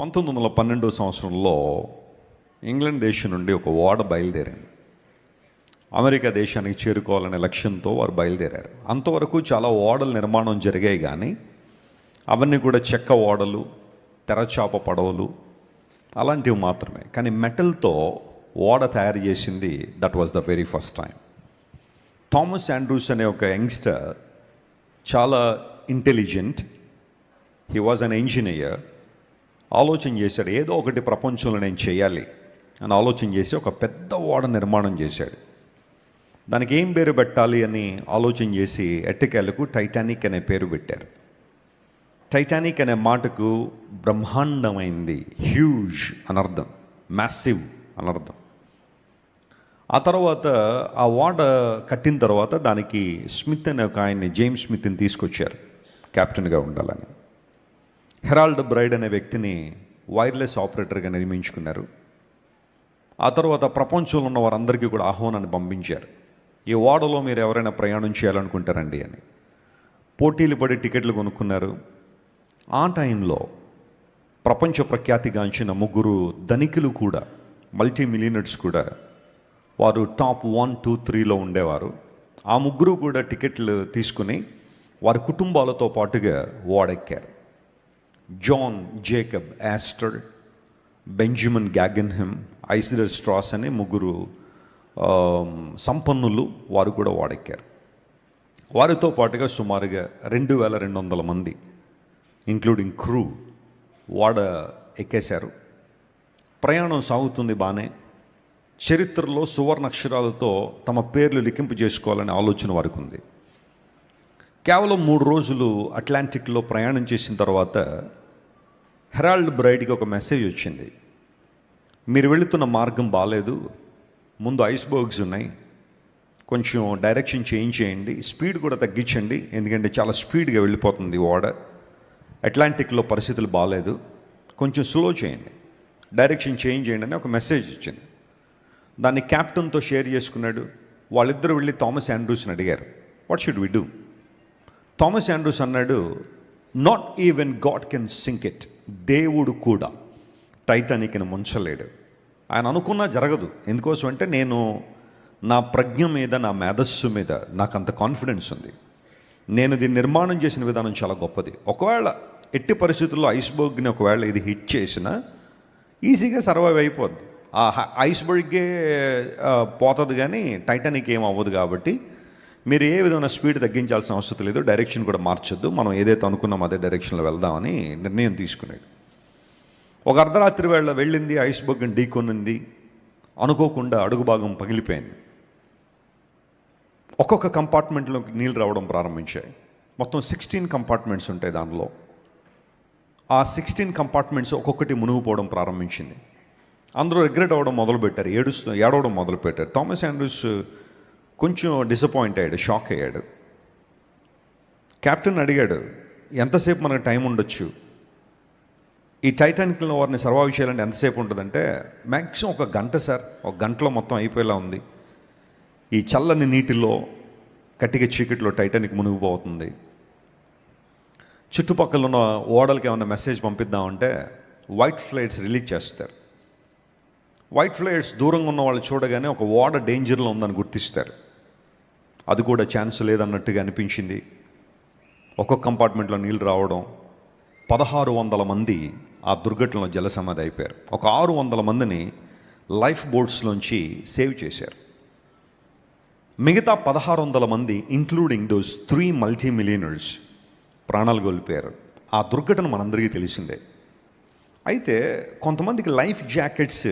పంతొమ్మిది వందల పన్నెండో సంవత్సరంలో ఇంగ్లాండ్ దేశం నుండి ఒక ఓడ బయలుదేరింది. అమెరికా దేశానికి చేరుకోవాలనే లక్ష్యంతో వారు బయలుదేరారు. అంతవరకు చాలా ఓడల నిర్మాణం జరిగాయి కానీ అవన్నీ కూడా చెక్క ఓడలు తెరచాప పడవలు అలాంటివి మాత్రమే. కానీ మెటల్తో ఓడ తయారు చేసింది that was the very first time. Thomas Andrews అనే ఒక యంగ్స్టర్ చాలా intelligent. He was an engineer ఆలోచన చేశాడు. ఏదో ఒకటి ప్రపంచంలో నేను చేయాలి అని ఆలోచన చేసి ఒక పెద్ద ఓడ నిర్మాణం చేశాడు. దానికి ఏం పేరు పెట్టాలి అని ఆలోచన చేసి ఎట్టకేలకు టైటానిక్ అనే పేరు పెట్టారు. టైటానిక్ అనే మాటకు బ్రహ్మాండమైంది హ్యూజ్ అనర్థం మ్యాసివ్ అనర్థం ఆ తర్వాత ఆ ఓడ కట్టిన తర్వాత దానికి స్మిత్ అనే ఒక ఆయన్ని జేమ్స్ స్మిత్ని తీసుకొచ్చారు. కెప్టెన్గా ఉండాలని. హెరాల్డ్ బ్రైడ్ అనే వ్యక్తిని వైర్లెస్ ఆపరేటర్గా నిర్మించుకున్నారు. ఆ తర్వాత ప్రపంచంలో ఉన్న వారందరికీ కూడా ఆహ్వానాన్ని పంపించారు. ఈ ఓడలో మీరు ఎవరైనా ప్రయాణం చేయాలనుకుంటారండి అని. పోటీలు పడి టికెట్లు కొనుక్కున్నారు. ఆ టైంలో ప్రపంచ ప్రఖ్యాతిగాంచిన ముగ్గురు ధనికులు కూడా మల్టీ మిలియనర్స్ కూడా వారు టాప్ వన్ టూ త్రీలో ఉండేవారు. ఆ ముగ్గురు కూడా టికెట్లు తీసుకుని వారి కుటుంబాలతో పాటుగా ఓడెక్కారు. John Jacob Astor Benjamin Guggenheim Isidor Straus అనే ముగ్గురు సంపన్నులు వారు కూడా వాడెక్కారు. వారితో పాటుగా సుమారుగా రెండు వేల రెండు వందల మంది ఇంక్లూడింగ్ క్రూ వాడ ఎక్కేశారు. ప్రయాణం సాగుతుంది బాగానే చరిత్రలో సువర్ణ అక్షరాలతో తమ పేర్లు లిఖింపు చేసుకోవాలనే ఆలోచన వారికి ఉంది. కేవలం మూడు రోజులు అట్లాంటిక్లో ప్రయాణం చేసిన తర్వాత హెరాల్డ్ బ్రైడ్కి ఒక మెసేజ్ వచ్చింది. మీరు వెళుతున్న మార్గం బాగాలేదు ముందు ఐస్బర్గ్స్ ఉన్నాయి కొంచెం డైరెక్షన్ చేంజ్ చేయండి స్పీడ్ కూడా తగ్గించండి ఎందుకంటే చాలా స్పీడ్గా వెళ్ళిపోతుంది ఈ అట్లాంటిక్లో పరిస్థితులు బాగాలేదు కొంచెం స్లో చేయండి డైరెక్షన్ చేంజ్ చేయండి అని ఒక మెసేజ్ ఇచ్చింది. దాన్ని క్యాప్టెన్తో షేర్ చేసుకున్నాడు. వాళ్ళిద్దరూ వెళ్ళి థామస్ ఆండ్రూస్ని అడిగారు. What should we do? Thomas Andrews అన్నాడు not even God can sink it. దేవుడు కూడా టైటానిక్ని ముంచలేడు. ఆయన అనుకున్నా జరగదు. ఎందుకోసం అంటే నేను నా ప్రజ్ఞ మీద నా మేధస్సు మీద నాకు అంత కాన్ఫిడెన్స్ ఉంది. నేను దీన్ని నిర్మాణం చేసిన విధానం చాలా గొప్పది. ఒకవేళ ఎట్టి పరిస్థితుల్లో ఐస్బర్గ్ని ఒకవేళ ఇది హిట్ చేసినా ఈజీగా సర్వైవ్ అయిపోద్ది. ఆ ఐస్బర్గే పోతుంది కానీ టైటానిక్ ఏం అవ్వదు కాబట్టి మీరు ఏ విధమైన స్పీడ్ తగ్గించాల్సిన అవసరం లేదు డైరెక్షన్ కూడా మార్చొద్దు. మనం ఏదైతే అనుకున్నామో అదే డైరెక్షన్లో వెళ్దామని నిర్ణయం తీసుకున్నాడు ఒక అర్ధరాత్రి వేళ వెళ్ళింది ఐస్బర్గ్ని ఢీకొనింది. అనుకోకుండా అడుగు భాగం పగిలిపోయింది. ఒక్కొక్క కంపార్ట్మెంట్లోకి నీళ్ళు రావడం ప్రారంభించాయి. మొత్తం సిక్స్టీన్ కంపార్ట్మెంట్స్ ఉంటాయి దానిలో ఆ సిక్స్టీన్ కంపార్ట్మెంట్స్ ఒక్కొక్కటి మునిగిపోవడం ప్రారంభించింది. అందరూ రిగ్రెట్ అవ్వడం మొదలుపెట్టారు ఏడుస్తూ ఏడవడం మొదలుపెట్టారు. థామస్ ఆండ్రూస్ కొంచెం డిసప్పాయింట్ అయ్యాడు షాక్ అయ్యాడు. కెప్టెన్ అడిగాడు ఎంతసేపు మనకు టైం ఉండొచ్చు? ఈ టైటానిక్లో వారిని సర్వైవ్ చేయాలంటే ఎంతసేపు ఉంటుందంటే మ్యాక్సిమం ఒక గంట సార్ ఒక గంటలో మొత్తం అయిపోయేలా ఉంది. ఈ చల్లని నీటిలో కట్టిక చీకటిలో టైటానిక్ మునిగిపోతుంది. చుట్టుపక్కల ఉన్న ఓడలకి ఏమైనా మెసేజ్ పంపిద్దామంటే వైట్ ఫ్లైట్స్ రిలీజ్ చేస్తారు. వైట్ ఫ్లైట్స్ దూరంగా ఉన్న వాళ్ళు చూడగానే ఒక ఓడ డేంజర్లో ఉందని గుర్తిస్తారు. అది కూడా ఛాన్స్ లేదన్నట్టుగా అనిపించింది. ఒక్కొక్క కంపార్ట్మెంట్లో నీళ్ళు రావడం పదహారు వందల మంది ఆ దుర్ఘటనలో జలసమాధి అయిపోయారు. ఒక ఆరు వందల మందిని లైఫ్ బోట్స్లోంచి సేవ్ చేశారు. మిగతా పదహారు వందల మంది including those three multi millionaires ప్రాణాలు కోల్పోయారు. ఆ దుర్ఘటన మనందరికీ తెలిసిందే. అయితే కొంతమందికి లైఫ్ జాకెట్స్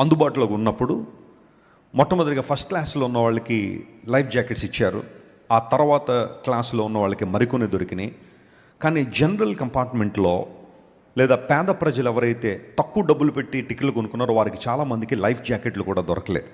అందుబాటులో ఉన్నప్పుడు మొట్టమొదటిగా ఫస్ట్ క్లాస్లో ఉన్న వాళ్ళకి లైఫ్ జాకెట్స్ ఇచ్చారు. ఆ తర్వాత క్లాస్లో ఉన్న వాళ్ళకి మరికొన్ని దొరికినాయి. కానీ జనరల్ కంపార్ట్మెంట్లో లేదా పేద ప్రజలు ఎవరైతే తక్కువ డబ్బులు పెట్టి టికెట్లు కొనుక్కున్నారో వారికి చాలామందికి లైఫ్ జాకెట్లు కూడా దొరకలేదు.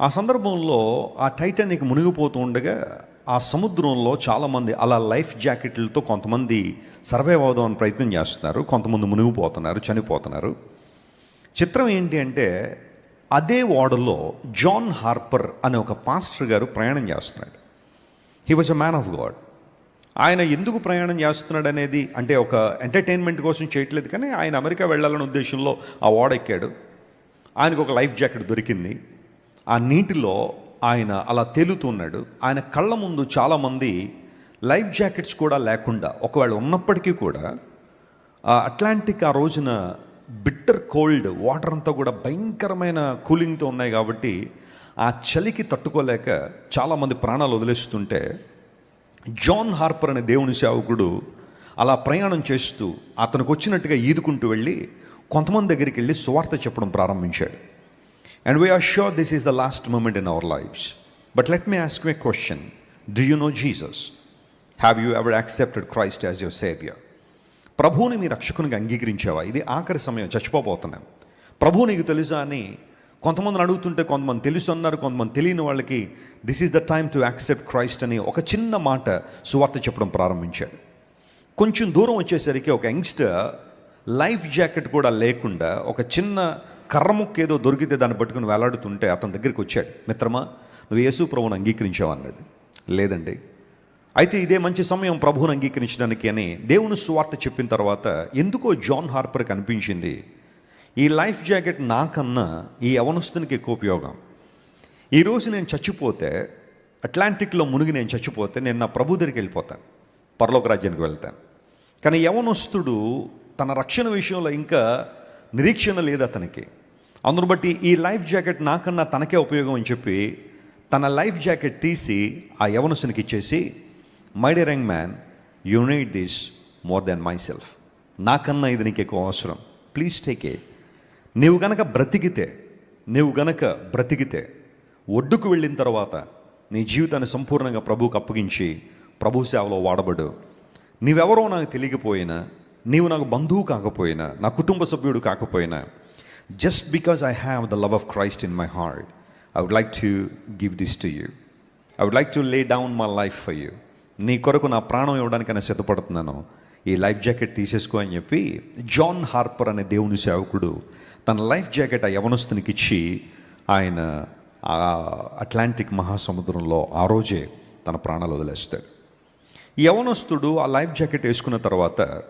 ఆ సందర్భంలో ఆ టైటానిక్ మునిగిపోతూ ఉండగా ఆ సముద్రంలో చాలామంది అలా లైఫ్ జాకెట్లతో కొంతమంది సర్వైవ్ అవుదామని ప్రయత్నం చేస్తున్నారు. కొంతమంది మునిగిపోతున్నారు చనిపోతున్నారు. చిత్రం ఏంటి అంటే అదే ఓడలో జాన్ హార్పర్ అనే ఒక పాస్టర్ గారు ప్రయాణం చేస్తున్నాడు. He was a man of God ఆయన ఎందుకు ప్రయాణం చేస్తున్నాడు అనేది అంటే ఒక ఎంటర్టైన్మెంట్ కోసం చేయట్లేదు కానీ ఆయన అమెరికా వెళ్ళాలనే ఉద్దేశంలో ఆ ఓడ ఎక్కాడు. ఆయనకు ఒక లైఫ్ జాకెట్ దొరికింది. ఆ నీటిలో ఆయన అలా తేలుతున్నాడు ఆయన కళ్ళ ముందు చాలామంది లైఫ్ జాకెట్స్ కూడా లేకుండా ఒకవేళ ఉన్నప్పటికీ కూడా అట్లాంటిక్ ఆ రోజున బిట్టర్ కోల్డ్ వాటర్ అంతా కూడా భయంకరమైన కూలింగ్తో ఉన్నాయి కాబట్టి ఆ చలికి తట్టుకోలేక చాలామంది ప్రాణాలు వదిలేస్తుంటే జాన్ హార్పర్ అనే దేవుని సేవకుడు అలా ప్రయాణం చేస్తూ అతనికి వచ్చినట్టుగా ఈదుకుంటూ వెళ్ళి కొంతమంది దగ్గరికి వెళ్ళి సువార్త చెప్పడం ప్రారంభించాడు. And we're sure this is the last moment in our lifes but let me ask a question do you know Jesus have you ever accepted Christ as your saviour ప్రభువుని మీ రక్షకునిగా అంగీకరించావా? ఇది ఆఖరి సమయం చచ్చిపోబోతున్నాం. ప్రభు నీకు తెలుసా అని కొంతమందిని అడుగుతుంటే కొంతమంది తెలుసు అన్నారు కొంతమంది తెలియని వాళ్ళకి this is the time to accept Christ అని ఒక చిన్న మాట సువార్త చెప్పడం ప్రారంభించాడు. కొంచెం దూరం వచ్చేసరికి ఒక యంగ్స్టర్ లైఫ్ జాకెట్ కూడా లేకుండా ఒక చిన్న కర్ర ముక్క ఏదో దొరికితే దాన్ని పట్టుకుని వేలాడుతుంటే అతని దగ్గరికి వచ్చాడు. మిత్రమా నువ్వు యేసు ప్రభువుని అంగీకరించావు అన్నాడు. లేదండి. అయితే ఇదే మంచి సమయం ప్రభువుని అంగీకరించడానికి అని దేవుని సువార్త చెప్పిన తర్వాత ఎందుకో జాన్ హార్పర్కి అనిపించింది ఈ లైఫ్ జాకెట్ నాకన్నా ఈ యవనస్తునికి ఎక్కువ ఉపయోగం. ఈరోజు నేను చచ్చిపోతే అట్లాంటిక్లో మునిగి నేను చచ్చిపోతే నేను నా ప్రభు దగ్గరికి వెళ్ళిపోతాను పరలోక రాజ్యానికి వెళ్తాను. కానీ యవనస్తుడు తన రక్షణ విషయంలో ఇంకా నిరీక్షణ లేదు అతనికి. అందును బట్టి ఈ లైఫ్ జాకెట్ నాకన్నా తనకే ఉపయోగం అని చెప్పి తన లైఫ్ జాకెట్ తీసి ఆ యవనసునికి ఇచ్చేసి my dear young man you need this more than myself నాకన్నా ఇది నీకు ఎక్కువ అవసరం. ప్లీజ్ టేక్ ఏ నీవు గనక బ్రతికితే నీవు గనక బ్రతికితే ఒడ్డుకు వెళ్ళిన తర్వాత నీ జీవితాన్ని సంపూర్ణంగా ప్రభువుకు అప్పగించి ప్రభు సేవలో వాడబడు. నీవెవరో నాకు తెలియకపోయినా నీవు నాకు బంధువు కాకపోయినా నా కుటుంబ సభ్యుడు కాకపోయినా just because I have the love of Christ in my heart I would like to give this to you I would like to lay down my life for you నీ కొరకు నా ప్రాణం ఇవ్వడానికైనా సిద్ధపడుతున్నాను. ఈ లైఫ్ జాకెట్ తీసేసుకో అని చెప్పి John Harper అనే దేవుని సేవకుడు తన లైఫ్ జాకెట్ ఆ యవనస్తునికి ఇచ్చి ఆయన అట్లాంటిక్ మహాసముద్రంలో ఆ రోజే తన ప్రాణాలు వదిలేస్తాడు. యవనస్తుడు ఆ లైఫ్ జాకెట్ వేసుకున్న తర్వాత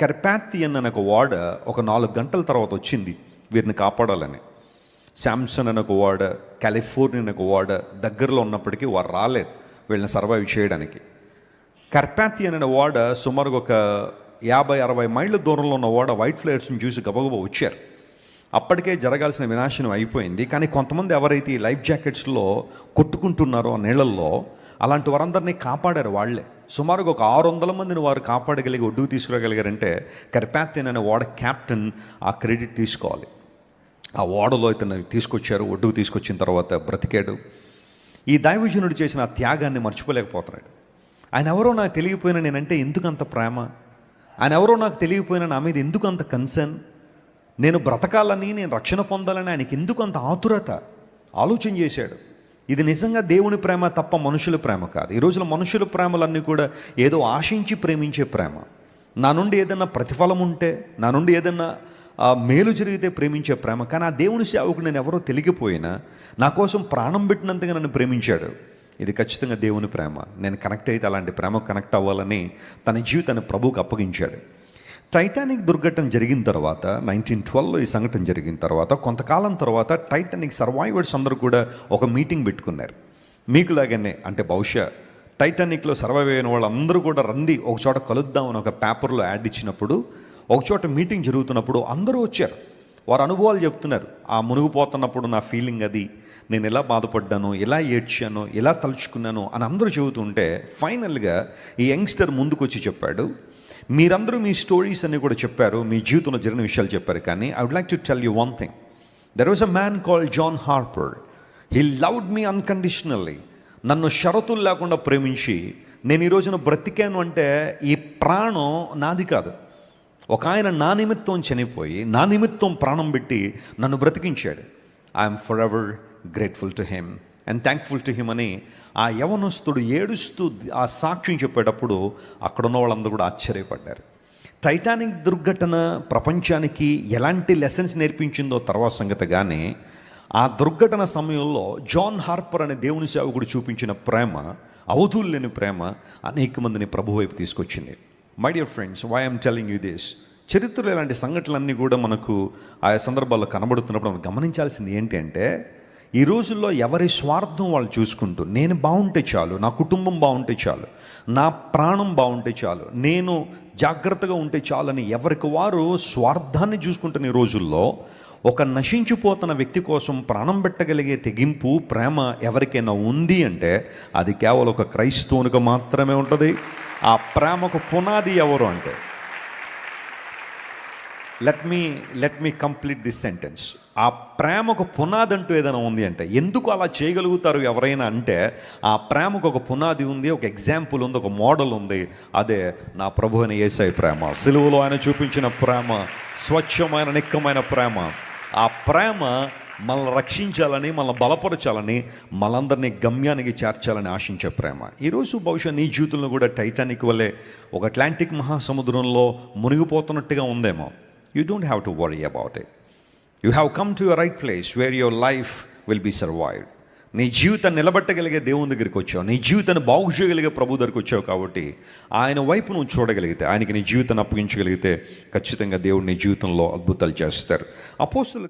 కర్పాథియన్ అనే ఒక వాడ ఒక నాలుగు గంటల తర్వాత వచ్చింది వీరిని కాపాడాలని. శాంసన్ అనే ఒక వాడ కాలిఫోర్నియా అనే ఒక వాడ దగ్గరలో ఉన్నప్పటికీ వారు రాలేదు. వీళ్ళని సర్వైవ్ చేయడానికి. కర్పాథియన్ అనే ఓడ సుమారుగా ఒక యాభై అరవై మైళ్ళ దూరంలో ఉన్న ఓడ వైట్ ఫ్లేయర్స్ని చూసి గబగబా వచ్చారు. అప్పటికే జరగాల్సిన వినాశనం అయిపోయింది. కానీ కొంతమంది ఎవరైతే ఈ లైఫ్ జాకెట్స్లో కొట్టుకుంటున్నారో ఆ నీళ్ళల్లో అలాంటి వారందరినీ కాపాడారు వాళ్ళే. సుమారుగా ఒక ఆరు వందల మందిని వారు కాపాడగలిగి ఒడ్డుకు తీసుకురాగలిగారంటే కర్పాథియన్ అనే ఓడ క్యాప్టెన్ ఆ క్రెడిట్ తీసుకోవాలి. ఆ ఓడలో ఇతను తీసుకొచ్చారు ఒడ్డుకు తీసుకొచ్చిన తర్వాత బ్రతికాడు. ఈ దైవజనుడు చేసిన ఆ త్యాగాన్ని మర్చిపోలేకపోతున్నాడు. ఆయన ఎవరో నాకు తెలియపోయినా నేనంటే ఎందుకు అంత ప్రేమ? ఆయన ఎవరో నాకు తెలియపోయినా నా మీద ఎందుకు అంత కన్సర్న్? నేను బ్రతకాలని నేను రక్షణ పొందాలని ఆయనకి ఎందుకు అంత ఆతురత? ఆలోచన చేశాడు. ఇది నిజంగా దేవుని ప్రేమ తప్ప మనుషుల ప్రేమ కాదు. ఈ రోజున మనుషుల ప్రేమలన్నీ కూడా ఏదో ఆశించి ప్రేమించే ప్రేమ. నా నుండి ఏదైనా ప్రతిఫలం ఉంటే నా నుండి ఏదైనా మేలు జరిగితే ప్రేమించే ప్రేమ. కానీ ఆ దేవుని సేవకు నేను ఎవరో తెలిగిపోయినా నా కోసం ప్రాణం పెట్టినంతగా నన్ను ప్రేమించాడు. ఇది ఖచ్చితంగా దేవుని ప్రేమ. నేను కనెక్ట్ అయితే అలాంటి ప్రేమ కనెక్ట్ అవ్వాలని తన జీవితాన్ని ప్రభువుకు అప్పగించాడు. టైటానిక్ దుర్ఘటన జరిగిన తర్వాత నైన్టీన్ ట్వెల్వ్లో ఈ సంఘటన జరిగిన తర్వాత కొంతకాలం తర్వాత టైటానిక్ సర్వైవర్స్ అందరూ కూడా ఒక మీటింగ్ పెట్టుకున్నారు. మీకులాగానే అంటే బహుశా టైటానిక్లో సర్వైవ్ అయిన వాళ్ళందరూ కూడా రండి ఒక చోట కలుద్దామని ఒక పేపర్లో యాడ్ ఇచ్చినప్పుడు ఒక చోట మీటింగ్ జరుగుతున్నప్పుడు అందరూ వచ్చారు. వారు అనుభవాలు చెప్తున్నారు. ఆ మునిగిపోతున్నప్పుడు నా ఫీలింగ్ అది నేను ఎలా బాధపడ్డాను ఎలా ఏడ్చాను ఎలా తలుచుకున్నాను అని అందరూ చెబుతుంటే ఫైనల్గా ఈ యంగ్స్టర్ ముందుకు వచ్చి చెప్పాడు. మీరందరూ మీ స్టోరీస్ అన్ని కూడా చెప్పారు మీ జీవితంలో జరిగిన విషయాలు చెప్పారు. కానీ I would like to tell you one thing there was a man call John Harper he loved me unconditionally నన్ను షరతులు లేకుండా ప్రేమించి నేను ఈ రోజున బ్రతికాను అంటే ఈ ప్రాణం నాది కాదు. ఒక ఆయన నా నిమిత్తం చనిపోయి నా నిమిత్తం ప్రాణం పెట్టి నన్ను బ్రతికించాడు. I'm forever grateful to him and thankful to him అని ఆ యవనస్తుడు ఏడుస్తూ ఆ సాక్ష్యం చెప్పేటప్పుడు అక్కడున్న వాళ్ళందరూ కూడా ఆశ్చర్యపడ్డారు. టైటానిక్ దుర్ఘటన ప్రపంచానికి ఎలాంటి లెసన్స్ నేర్పించిందో తర్వాత సంగతి కానీ ఆ దుర్ఘటన సమయంలో జాన్ హార్పర్ అనే దేవుని సేవకుడు చూపించిన ప్రేమ అవధులు లేని ప్రేమ అనేక మందిని ప్రభు వైపు తీసుకొచ్చింది. My dear friends why I'm telling you this చరిత్రలో ఇలాంటి సంఘటనలన్నీ కూడా మనకు ఆయా సందర్భాల్లో కనబడుతున్నప్పుడు మనం గమనించాల్సింది ఏంటి అంటే ఈ రోజుల్లో ఎవరి స్వార్థం వాళ్ళు చూసుకుంటూ నేను బాగుంటే చాలు నా కుటుంబం బాగుంటే చాలు నా ప్రాణం బాగుంటే చాలు నేను జాగ్రత్తగా ఉంటే చాలు అని ఎవరికి వారు స్వార్థాన్ని చూసుకుంటున్న ఈ రోజుల్లో ఒక నశించిపోతున్న వ్యక్తి కోసం ప్రాణం పెట్టగలిగే తెగింపు ప్రేమ ఎవరికైనా ఉంది అంటే అది కేవలం ఒక క్రైస్తవునికి మాత్రమే ఉంటుంది. ఆ ప్రేమకు పునాది ఎవరు అంటే let me let me complete this sentence ఆ ప్రేమకు పునాది అంటూ ఏదైనా ఉంది అంటే ఎందుకు అలా చేయగలుగుతారు ఎవరైనా అంటే ఆ ప్రేమకు ఒక పునాది ఉంది ఒక ఎగ్జాంపుల్ ఉంది ఒక మోడల్ ఉంది. అదే నా ప్రభు అని ఏసఐ ప్రేమ. సిలువలో ఆయన చూపించిన ప్రేమ స్వచ్ఛమైన నిక్కమైన ప్రేమ. ఆ ప్రేమ మనల్ని రక్షించాలని మనల్ని బలపరచాలని మనందరినీ గమ్యానికి చేర్చాలని ఆశించే ప్రేమ. ఈరోజు బహుశా నీ జీవితంలో కూడా టైటానిక్ వల్లే ఒక అట్లాంటిక్ మహాసముద్రంలో మునిగిపోతున్నట్టుగా ఉందేమో. You don't have to worry about it you have come to your right place where your life will be survived నీ జీవితాన్ని నిలబెట్టగలిగే దేవుని దగ్గరికి వచ్చావు. నీ జీవితాన్ని బాగు చేయగలిగే ప్రభు దగ్గరికి వచ్చావు కాబట్టి ఆయన వైపు నువ్వు చూడగలిగితే ఆయనకి నీ జీవితాన్ని అప్పగించగలిగితే ఖచ్చితంగా దేవుడు నీ జీవితంలో అద్భుతాలు చేస్తారు. అపోస్తులు